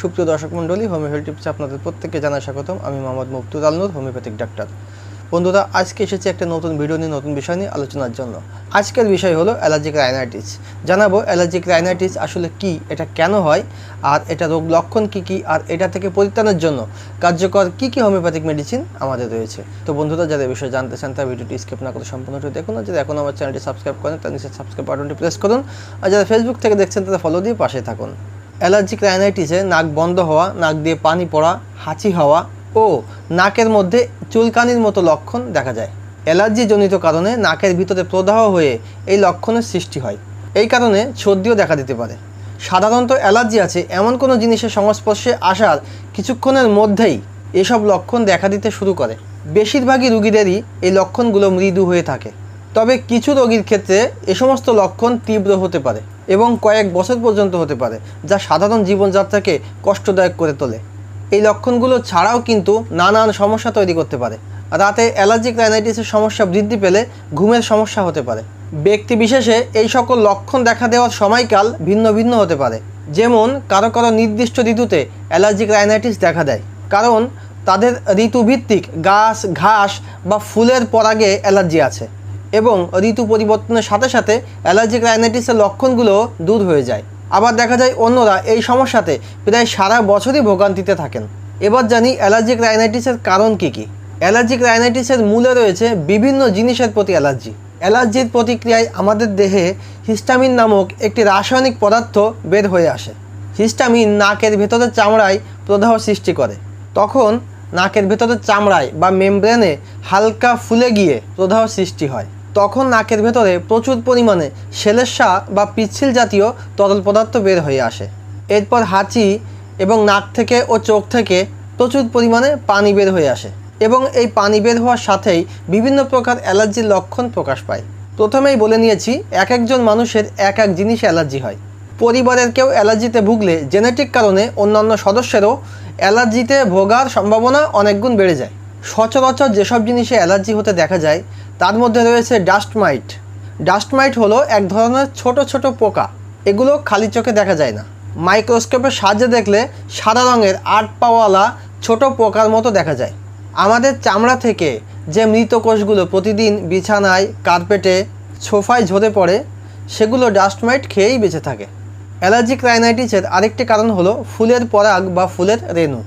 সুপ্রিয় দর্শক মণ্ডলী হোমিও হেলথ টিপসে আপনাদের প্রত্যেককে জানাই স্বাগতম। আমি মোহাম্মদ মুক্তুদ আলনুর, হোমিওপ্যাথিক ডাক্তার। বন্ধুরা, আজকে এসেছি একটা নতুন ভিডিও নিয়ে, নতুন বিষয় নিয়ে আলোচনার জন্য। আজকের বিষয় হলো অ্যালার্জিক রাইনাইটিস। জানাব অ্যালার্জিক রাইনাইটিস আসলে কি, এটা কেন হয়, আর এটা রোগ লক্ষণ কি কি, আর এটা থেকে পরিত্রাণের জন্য কার্যকর কি কি হোমিওপ্যাথিক মেডিসিন আমাদের রয়েছে। তো বন্ধুরা, যারা বিষয়ে জানতে চান, তার ভিডিওটি স্কিপ না করে সম্পূর্ণটি দেখুন। আর যারা এখন আমার চ্যানেলটি সাবস্ক্রাইব করেন তার নিচে সাবস্ক্রাইব বাটনটি প্রেস করুন। আর যারা ফেসবুক থেকে দেখছেন, তারা ফলো দিয়ে পাশে থাকুন। অ্যালার্জিক রাইনাইটিসে নাক বন্ধ হওয়া, নাক দিয়ে পানি পড়া, হাঁচি হওয়া ও নাকের মধ্যে চুলকানির মতো লক্ষণ দেখা যায়। অ্যালার্জিজনিত কারণে নাকের ভিতরে প্রদাহ হয়ে এই লক্ষণের সৃষ্টি হয়। এই কারণে সর্দিও দেখা দিতে পারে। সাধারণত অ্যালার্জি আছে এমন কোনো জিনিসের সংস্পর্শে আসার কিছুক্ষণের মধ্যেই এসব লক্ষণ দেখা দিতে শুরু করে। বেশিরভাগই রুগীদেরই এই লক্ষণগুলো মৃদু হয়ে থাকে। তবে কিছু রোগীর ক্ষেত্রে এ সমস্ত লক্ষণ তীব্র হতে পারে এবং কয়েক বছর পর্যন্ত হতে পারে, যা সাধারণ জীবনযাত্রাকে কষ্টদায়ক করে তোলে। এই লক্ষণগুলো ছাড়াও কিন্তু নানান সমস্যা তৈরি করতে পারে। রাতে অ্যালার্জিক রাইনাইটিসের সমস্যা বৃদ্ধি পেলে ঘুমের সমস্যা হতে পারে। ব্যক্তি বিশেষে এই সকল লক্ষণ দেখা দেওয়ার সময়কাল ভিন্ন ভিন্ন হতে পারে। যেমন, কারও কারও নির্দিষ্ট ঋতুতে অ্যালার্জিক রাইনাইটিস দেখা দেয়। কারণ, তাদের ঋতুভিত্তিক গাছ, ঘাস বা ফুলের পরাগে অ্যালার্জি আছে। এবং ঋতু পরিবর্তনের সাথে সাথে অ্যালার্জিক রাইনাইটিসের লক্ষণগুলো দূর হয়ে যায়। আবার দেখা যায় অন্যরা এই সমস্যাতে প্রায় সারা বছরই ভোগান্তিতে থাকেন। এবার জানি অ্যালার্জিক রাইনাইটিসের কারণ কী কী? অ্যালার্জিক রাইনাইটিসের মূলে রয়েছে বিভিন্ন জিনিসের প্রতি অ্যালার্জি। অ্যালার্জির প্রতিক্রিয়ায় আমাদের দেহে হিস্টামিন নামক একটি রাসায়নিক পদার্থ বের হয়ে আসে। হিস্টামিন নাকের ভেতরের চামড়ায় প্রদাহ সৃষ্টি করে। তখন নাকের ভেতরের চামড়ায় বা মেমব্রেনে হালকা ফুলে গিয়ে প্রদাহ সৃষ্টি হয়। তখন নাকের ভেতরে প্রচুর পরিমাণে সেলেসা বা পিচ্ছিল জাতীয় তরল পদার্থ বের হয়ে আসে। এরপর হাঁচি এবং নাক থেকে ও চোখ থেকে প্রচুর পরিমাণে পানি বের হয়ে আসে এবং এই পানি বের হওয়ার সাথেই বিভিন্ন প্রকার অ্যালার্জির লক্ষণ প্রকাশ পায়। প্রথমেই বলে নিয়েছি, এক একজন মানুষের এক এক জিনিস অ্যালার্জি হয়। পরিবারের কেউ অ্যালার্জিতে ভুগলে জেনেটিক কারণে অন্যান্য সদস্যেরও অ্যালার্জিতে ভোগার সম্ভাবনা অনেক গুণ বেড়ে যায়। সচরাচর যেসব জিনিসে অ্যালার্জি হতে দেখা যায়, তার মধ্যে রয়েছে ডাস্ট মাইট। ডাস্ট মাইট হলো এক ধরনের ছোট ছোট পোকা। এগুলো খালি চোখে দেখা যায় না। মাইক্রোস্কোপের সাহায্যে দেখলে সাদা রঙের আট পাওয়ালা ছোট পোকার মতো দেখা যায়। আমাদের চামড়া থেকে যে মৃত কোষগুলো প্রতিদিন বিছানায়, কার্পেটে, সোফায় ঝরে পড়ে, সেগুলো ডাস্ট মাইট খেয়েই বেঁচে থাকে। অ্যালার্জিক রাইনাইটিসের আরেকটি কারণ হলো ফুলের পরাগ বা ফুলের রেণু।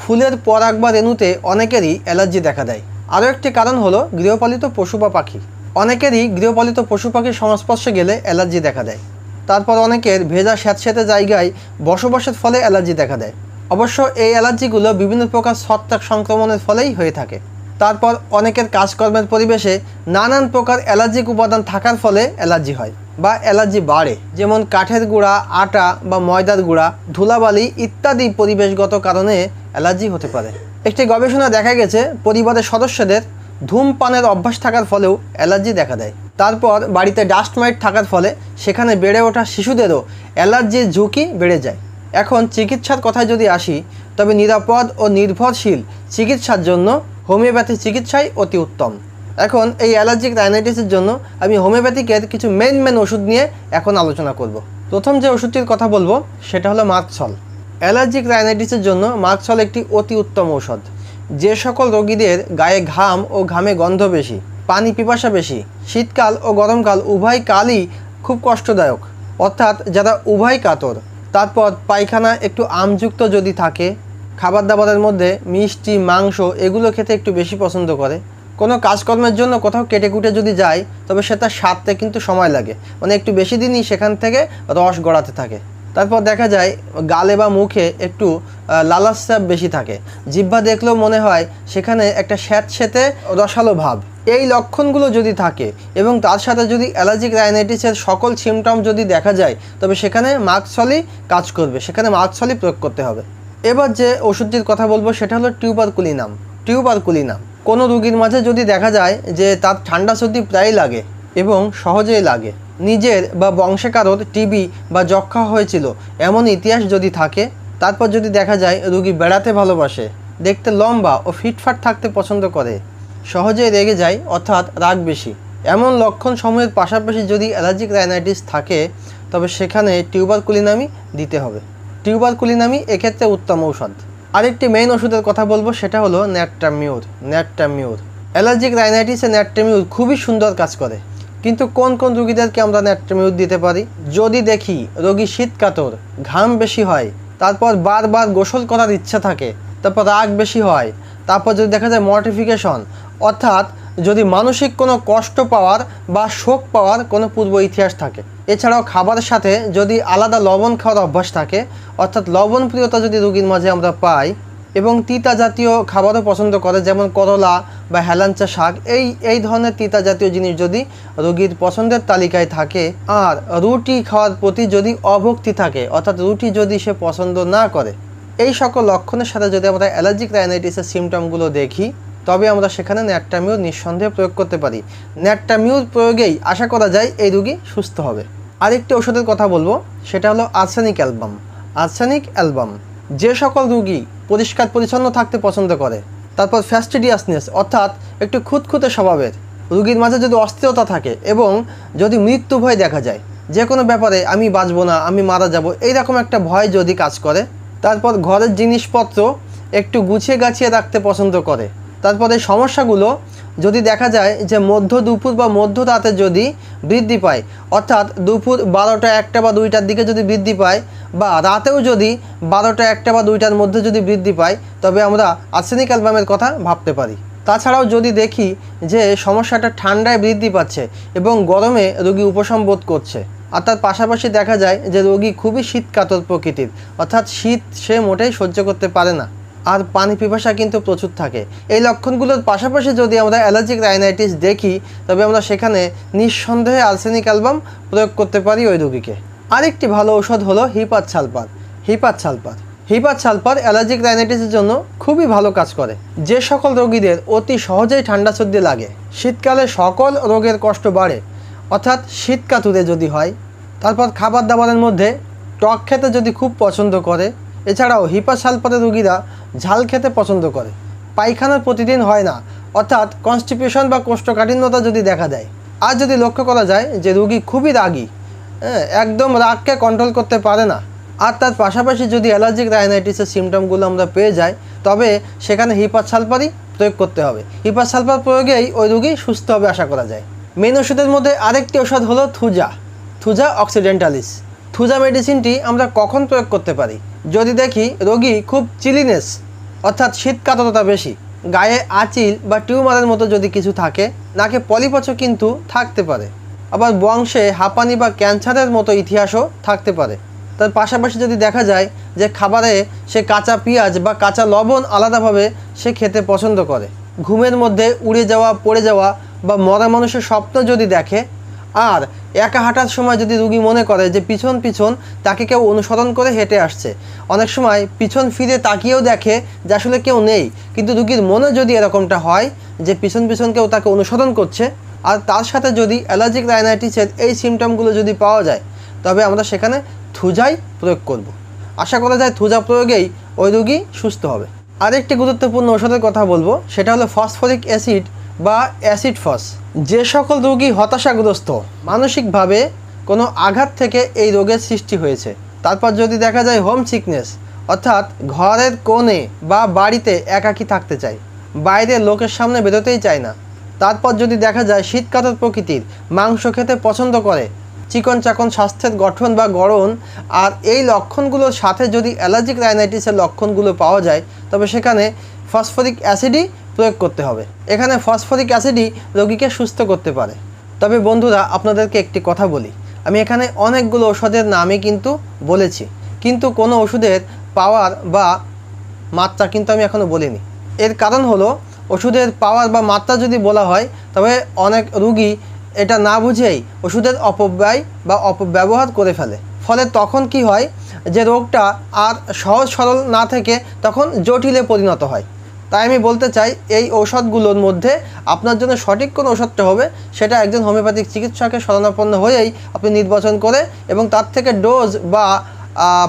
ফুলের পরাগ বা রেণুতে অনেকেরই অ্যালার্জি দেখা দেয়। আরও একটি কারণ হলো গৃহপালিত পশু বা পাখি। অনেকেরই গৃহপালিত পশু পাখির সংস্পর্শে গেলে অ্যালার্জি দেখা দেয়। তারপর অনেকের ভেজা স্যাঁতস্যাঁতে জায়গায় বসবাসের ফলে অ্যালার্জি দেখা দেয়। অবশ্য এই অ্যালার্জিগুলো বিভিন্ন প্রকার ছত্রাক সংক্রমণের ফলেই হয়ে থাকে। তারপর অনেকের কাজকর্মের পরিবেশে নানান প্রকার অ্যালার্জিক উপাদান থাকার ফলে অ্যালার্জি হয় বা অ্যালার্জি বাড়ে। যেমন কাঠের গুঁড়া, আটা বা ময়দার গুঁড়া, ধুলাবালি ইত্যাদি পরিবেশগত কারণে অ্যালার্জি হতে পারে। একটি গবেষণা দেখা গেছে, পরিবারের সদস্যদের ধূমপানের অভ্যাস থাকার ফলেও অ্যালার্জি দেখা দেয়। তারপর বাড়িতে ডাস্ট মাইট থাকার ফলে সেখানে বেড়ে ওঠা শিশুদেরও অ্যালার্জির ঝুঁকি বেড়ে যায়। এখন চিকিৎসার কথায় যদি আসি, তবে নিরাপদ ও নির্ভরশীল চিকিৎসার জন্য হোমিওপ্যাথি চিকিৎসাই অতি উত্তম। এখন এই অ্যালার্জিক রাইনাইটিসের জন্য আমি হোমিওপ্যাথিকের কিছু মেন মেন ওষুধ নিয়ে এখন আলোচনা করব। প্রথম যে ওষুধটির কথা বলব, সেটা হলো মার্কসল অ্যালার্জিক রাইনাইটিসের জন্য মার্কসল একটি অতি উত্তম ঔষধ। যে সকল রোগীদের গায়ে ঘাম ও ঘামে গন্ধ বেশি, পানি পিপাসা বেশি, শীতকাল ও গরমকাল উভয় কালই খুব কষ্টদায়ক, অর্থাৎ যারা উভয় কাতর, তারপর পায়খানা একটু আমযুক্ত যদি থাকে খাবার দাবারের মধ্যে মিষ্টি, মাংস এগুলো খেতে একটু বেশি পছন্দ করে। কোনো কাজকর্মের জন্য কোথাও কেটে কুটে যদি যায়, তবে সেটা সারতে কিন্তু সময় লাগে। মানে একটু বেশি দিনই সেখান থেকে রস গড়াতে থাকে। তারপর দেখা যায় গালে বা মুখে একটু লালাস্যাপ বেশি থাকে। জিহ্বা দেখলেও মনে হয় সেখানে একটা স্যাঁতস্যাঁতে রসালো ভাব। এই লক্ষণগুলো যদি থাকে এবং তার সাথে যদি অ্যালার্জিক রাইনাইটিসের সকল সিমটম যদি দেখা যায়, তবে সেখানে মার্কসলই কাজ করবে, সেখানে মার্কসলই প্রয়োগ করতে হবে। এবার যে ওষুধটির কথা বলব, সেটা হলো টিউবারকুলিনাম। টিউবারকুলিনাম। কোনো রুগীর মাঝে যদি দেখা যায় যে তার ঠান্ডা সর্দি প্রায় লাগে এবং সহজেই লাগে নিজের বা বংশে কারোর টিবি বা যক্ষা হয়েছিল। এমন ইতিহাস যদি থাকে, তারপর যদি দেখা যায়, রুগী বেড়াতে ভালোবাসে, দেখতে লম্বা ও ফিটফাট থাকতে পছন্দ করে। সহজেই রেগে যায়, অর্থাৎ রাগ বেশি। এমন লক্ষণ সমূহের পাশাপাশি যদি অ্যালার্জিক রাইনাইটিস থাকে, তবে সেখানে টিউবারকুলিনামই দিতে হবে। টিউবারকুলিনামি এক্ষেত্রে উত্তম ঔষধ। আরেকটি মেইন ওষুধের কথা বলব, সেটা হলো ন্যাট্টামিউর ন্যাট্টামিউর অ্যালার্জিক রাইনাইটিসে ন্যাট্টামিউর খুবই সুন্দর কাজ করে। কিন্তু কোন কোন রুগীদেরকে আমরা ন্যাট্টামিউর দিতে পারি? যদি দেখি রোগী শীত কাতর, ঘাম বেশি হয়, তারপর বারবার গোসল করার ইচ্ছা থাকে, তারপর রাগ বেশি হয়, তারপর যদি দেখা যায় মর্টিফিকেশন অর্থাৎ যদি মানসিক কোনো কষ্ট পাওয়ার বা শোক পাওয়ার কোনো পূর্ব ইতিহাস থাকে। এছাড়াও খাবারের সাথে যদি আলাদা লবণ খাওয়ার অভ্যাস থাকে, অর্থাৎ লবণ প্রিয়তা যদি রুগীর মাঝে আমরা পাই এবং তিতা জাতীয় খাবারও পছন্দ করে, যেমন করলা বা হেলাঞ্চা শাক। এই এই ধরনের তিতা জাতীয় জিনিস যদি রোগীর পছন্দের তালিকায় থাকে, আর রুটি খাওয়ার প্রতি যদি অভক্তি থাকে, অর্থাৎ রুটি যদি সে পছন্দ না করে, এই সকল লক্ষণের সাথে যদি আমরা অ্যালার্জিক রাইনাইটিসের সিমটমগুলো দেখি, তবে আমরা সেখানে ন্যাট্টামিউর নিঃসন্দেহে প্রয়োগ করতে পারি। ন্যাট্টামিউর প্রয়োগেই আশা করা যায় এই রুগী সুস্থ হবে। আরেকটি ওষুধের কথা বলব, সেটা হলো আর্সেনিক অ্যালবাম। আর্সেনিক অ্যালবাম, যে সকল রুগী পরিষ্কার পরিচ্ছন্ন থাকতে পছন্দ করে। তারপর ফ্যাস্টিডিয়াসনেস অর্থাৎ একটু খুঁতখুঁতে স্বভাবের। রুগীর মাঝে যদি অস্থিরতা থাকে এবং যদি মৃত্যু ভয় দেখা যায়, যে কোনো ব্যাপারে আমি বাঁচবো না, আমি মারা যাব, এইরকম একটা ভয় যদি কাজ করে, তারপর ঘরের জিনিসপত্র একটু গুছিয়ে গাছিয়ে রাখতে পছন্দ করে। তারপরে সমস্যাগুলো যদি দেখা যায় যে মধ্য দুপুর বা মধ্য রাতে যদি বৃদ্ধি পায়, অর্থাৎ দুপুর বারোটা একটা বা দুইটার দিকে যদি বৃদ্ধি পায় বা রাতেও যদি বারোটা একটা বা দুইটার মধ্যে যদি বৃদ্ধি পায়, তবে আমরা আর্সেনিক অ্যালবামের কথা ভাবতে পারি। তাছাড়াও যদি দেখি যে সমস্যাটা ঠান্ডায় বৃদ্ধি পাচ্ছে এবং গরমে রোগী উপশম বোধ করছে আর তার পাশাপাশি দেখা যায় যে রোগী খুবই শীতকাতর প্রকৃতির, অর্থাৎ শীত সে মোটেই সহ্য করতে পারে না। আর পানি পিপাসা কিন্তু প্রচুর থাকে। এই লক্ষণগুলোর পাশাপাশি যদি আমরা অ্যালার্জিক রাইনাইটিস দেখি, তবে আমরা সেখানে নিঃসন্দেহে আর্সেনিক অ্যালবাম প্রয়োগ করতে পারি ওই রোগীকে। আরেকটি ভালো ঔষধ হলো হিপাত ছালপার হিপাত ছালপার হিপাত ছালপার অ্যালার্জিক রাইনাইটিসের জন্য খুবই ভালো কাজ করে। যে সকল রোগীদের অতি সহজেই ঠান্ডা সর্দি লাগে। শীতকালে সকল রোগের কষ্ট বাড়ে। অর্থাৎ শীতকাতুরে যদি হয়, তারপর খাবার দাবারের মধ্যে টক খেতে যদি খুব পছন্দ করে এছাড়াও হিপা সালপাতের রুগীরা ঝাল খেতে পছন্দ করে। পায়খানা প্রতিদিন হয় না অর্থাৎ কনস্টিপেশন বা কোষ্ঠকাঠিন্যতা যদি দেখা দেয়। আর যদি লক্ষ্য করা যায় যে রুগী খুবই রাগী হ্যাঁ, একদম রাগকে কন্ট্রোল করতে পারে না। আর তার পাশাপাশি যদি অ্যালার্জিক রাইনাইটিসের সিমটমগুলো আমরা পেয়ে যাই তবে সেখানে হিপাত সালপারই প্রয়োগ করতে হবে। হিপাত সালপার প্রয়োগেই ওই রুগী সুস্থ হবে আশা করা যায়। মেন ওষুধের মধ্যে আরেকটি ওষুধ হলো থুজা থুজা অক্সিডেন্টালিস থুজা মেডিসিনটি আমরা কখন প্রয়োগ করতে পারি? যদি দেখি রোগী খুব চিলিনেস অর্থাৎ শীতকাতরতা বেশি, গায়ে আচিল বা টিউমারের মতো যদি কিছু থাকে, নাকে পলিপচ কিন্তু থাকতে পারে। আবার বংশে হাঁপানি বা ক্যান্সারের মতো ইতিহাসও থাকতে পারে। তার পাশাপাশি যদি দেখা যায় যে খাবারে সে কাঁচা পেঁয়াজ বা কাঁচা লবণ আলাদাভাবে সে খেতে পছন্দ করে। ঘুমের মধ্যে উড়ে যাওয়া, পড়ে যাওয়া বা মরা মানুষের স্বপ্ন যদি দেখে আর একা হাঁটার সময় যদি রুগী মনে করে যে পিছন পিছন তাকে কেউ অনুসরণ করে হেঁটে আসছে। অনেক সময় পিছন ফিরে তাকিয়েও দেখে যে আসলে কেউ নেই। কিন্তু রুগীর মনে যদি এরকমটা হয় যে পিছন পিছন কেউ তাকে অনুসরণ করছে আর তার সাথে যদি অ্যালার্জিক রাইনাইটিসের এই সিমটমগুলো যদি পাওয়া যায়, তবে আমরা সেখানে থুজাই প্রয়োগ করব। আশা করা যায় থুজা প্রয়োগেই ওই রুগী সুস্থ হবে। আরেকটি গুরুত্বপূর্ণ ওষুধের কথা বলব, সেটা হলো ফসফরিক অ্যাসিড বা অ্যাসিড ফস। যে সকল রোগী হতাশাগ্রস্ত, মানসিকভাবে কোনো আঘাত থেকে এই রোগের সৃষ্টি হয়েছে। তারপর যদি দেখা যায় হোম সিকনেস অর্থাৎ ঘরের কোণে বা বাড়িতে একাকী থাকতে চায় বাইরে লোকের সামনে বেরোতেই চায় না। তারপর যদি দেখা যায় শীতকাতর প্রকৃতির, মাংস খেতে পছন্দ করে চিকন চাকন স্বাস্থ্যের গঠন বা গড়ন, আর এই লক্ষণগুলোর সাথে যদি অ্যালার্জিক রাইনাইটিসের লক্ষণগুলো পাওয়া যায়, তবে সেখানে ফসফরিক অ্যাসিডই প্রয়োগ করতে হবে। এখানে ফসফরিক অ্যাসিডই রোগীকে সুস্থ করতে পারে। তবে বন্ধুরা, আপনাদেরকে একটি কথা বলি। আমি এখানে অনেকগুলো ওষুধের নামই কিন্তু বলেছি। কিন্তু কোনো ওষুধের পাওয়ার বা মাত্রা কিন্তু আমি এখনও বলিনি। এর কারণ হলো ওষুধের পাওয়ার বা মাত্রা যদি বলা হয়, তবে অনেক রুগী এটা না বুঝেই ওষুধের অপব্যয় বা অপব্যবহার করে ফেলে। ফলে তখন কি হয়, যে রোগটা আর সহজ সরল না থেকে তখন জটিলে পরিণত হয়। তাই আমি বলতে চাই, এই ঔষধগুলোর মধ্যে আপনার জন্য সঠিক কোন ওষুধটা হবে সেটা একজন হোমিওপ্যাথিক চিকিৎসকের শরণাপন্ন হয়েই আপনি নির্বাচন করে এবং তার থেকে ডোজ বা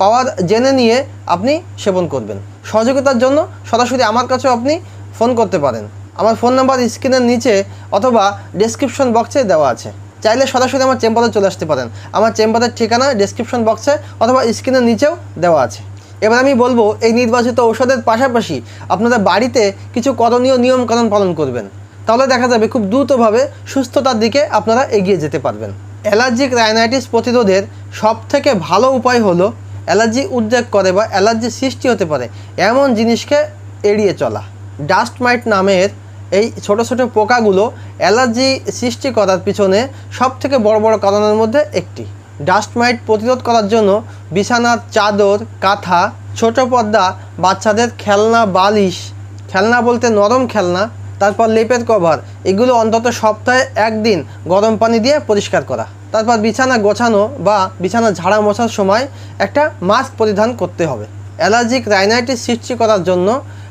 পাওয়ার জেনে নিয়ে আপনি সেবন করবেন। সহযোগিতার জন্য সরাসরি আমার কাছেও আপনি ফোন করতে পারেন। আমার ফোন নাম্বার স্ক্রিনের নিচে অথবা ডেসক্রিপশন বক্সে দেওয়া আছে। চাইলে সরাসরি আমার চেম্বারে চলে আসতে পারেন। আমার চেম্বারের ঠিকানা ডিসক্রিপশন বক্সে অথবা স্ক্রিনের নিচেও দেওয়া আছে। এবার আমি বলব, এই নির্বাচিত ঔষধের পাশাপাশি আপনারা বাড়িতে কিছু করণীয় নিয়মকানুন পালন করবেন। তাহলে দেখা যাবে খুব দ্রুতভাবে সুস্থতার দিকে আপনারা এগিয়ে যেতে পারবেন। অ্যালার্জিক রাইনাইটিস প্রতিরোধের সবথেকে ভালো উপায় হলো অ্যালার্জি উদ্রেক করে বা অ্যালার্জি সৃষ্টি হতে পারে এমন জিনিসকে এড়িয়ে চলা। ডাস্ট মাইট নামের এই ছোট ছোট পোকাগুলো অ্যালার্জি সৃষ্টি করার পিছনে সবথেকে বড় বড় কারণের মধ্যে একটি। ডাস্ট মাইট প্রতিরোধ করার জন্য বিছানার চাদর, কাঁথা, ছোট পর্দা, বাচ্চাদের খেলনা, বালিশ, খেলনা বলতে নরম খেলনা, তারপর লেপের কভার, এগুলো অন্তত সপ্তাহে একদিন গরম পানি দিয়ে পরিষ্কার করা। তারপর বিছানা গোছানো বা বিছানা ঝাড়া মোছার সময় একটা মাস্ক পরিধান করতে হবে। অ্যালার্জিক রাইনাইটিস সৃষ্টি করার জন্য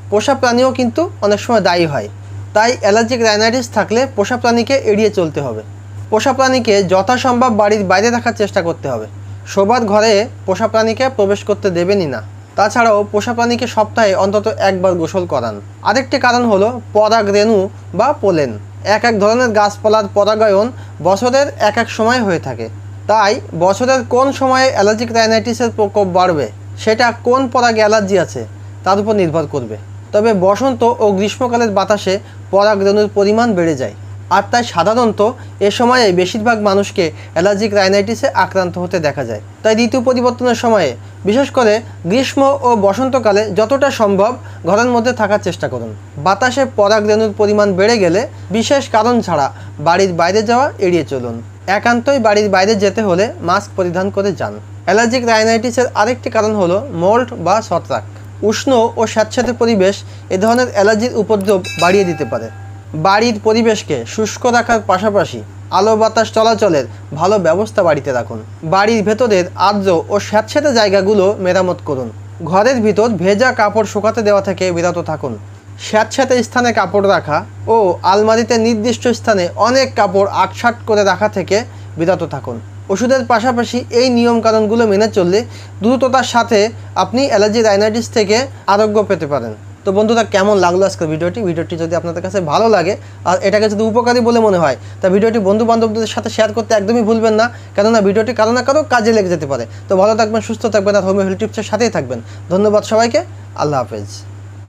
পোষা প্রাণীও কিন্তু অনেক সময় দায়ী হয়। তাই অ্যালার্জিক রাইনাইটিস থাকলে পোষা প্রাণীকে এড়িয়ে চলতে হবে। পোষা প্রাণীকে যথাসম্ভব বাড়ির বাইরে রাখার চেষ্টা করতে হবে। শোবার ঘরে পোষা প্রাণীকে প্রবেশ করতে দেবেনই না। তাছাড়াও পোষা প্রাণীকে সপ্তাহে অন্তত একবার গোসল করান। আরেকটি কারণ হলো পরাগ রেণু বা পোলেন। এক এক ধরনের গাছপালার পরাগায়ন বছরের এক এক সময় হয়ে থাকে। তাই বছরের কোন সময়ে অ্যালার্জিক রাইনাইটিসের প্রকোপ বাড়বে, সেটা কোন পরাগে অ্যালার্জি আছে, তার উপর নির্ভর করবে। তবে বসন্ত ও গ্রীষ্মকালের বাতাসে পরাগরেণুর পরিমাণ বেড়ে যায়। আর তাই সাধারণত এ সময়ে বেশিরভাগ মানুষকে অ্যালার্জিক রাইনাইটিসে আক্রান্ত হতে দেখা যায়। তাই ঋতু পরিবর্তনের সময়ে বিশেষ করে গ্রীষ্ম ও বসন্তকালে যতটা সম্ভব ঘরের মধ্যে থাকার চেষ্টা করুন। বাতাসে পরাগরেণুর পরিমাণ বেড়ে গেলে বিশেষ কারণ ছাড়া বাড়ির বাইরে যাওয়া এড়িয়ে চলুন। একান্তই বাড়ির বাইরে যেতে হলে মাস্ক পরিধান করে যান। অ্যালার্জিক রাইনাইটিসের আরেকটি কারণ হলো মোল্ড বা ছত্রাক। উষ্ণ ও স্যাঁতস্যাঁতে পরিবেশ এ ধরনের অ্যালার্জির উপদ্রব বাড়িয়ে দিতে পারে। বাড়ির পরিবেশকে শুষ্ক রাখার পাশাপাশি আলো বাতাস চলাচলের ভালো ব্যবস্থা বাড়িতে রাখুন। বাড়ির ভেতরের আর্দ্র ও স্যাঁতস্যাঁতে জায়গাগুলো মেরামত করুন। ঘরের ভিতর ভেজা কাপড় শুকাতে দেওয়া থেকে বিরত থাকুন। স্যাঁতস্যাঁতে স্থানে কাপড় রাখা ও আলমারিতে নির্দিষ্ট স্থানে অনেক কাপড় আটসাট করে রাখা থেকে বিরত থাকুন। ওষুধের পাশাপাশি এই নিয়মকানুনগুলো মেনে চললে দ্রুততার সাথে আপনি অ্যালার্জি রাইনাইটিস থেকে আরোগ্য পেতে পারেন। তো বন্ধুরা, কেমন লাগল আজকের ভিডিওটি? ভিডিওটি যদি আপনাদের কাছে ভালো লাগে, আর এটাকে যদি উপকারী বলে মনে হয়, তা ভিডিওটি বন্ধু বান্ধবদের সাথে শেয়ার করতে একদমই ভুলবেন না, কেননা ভিডিওটি কারও না কারও কাজে লেগে যেতে পারে। তো ভালো থাকবেন, সুস্থ থাকবেন, আর হোমিও হেলথ টিপসের সাথেই থাকবেন। ধন্যবাদ সবাইকে, আল্লাহ হাফেজ।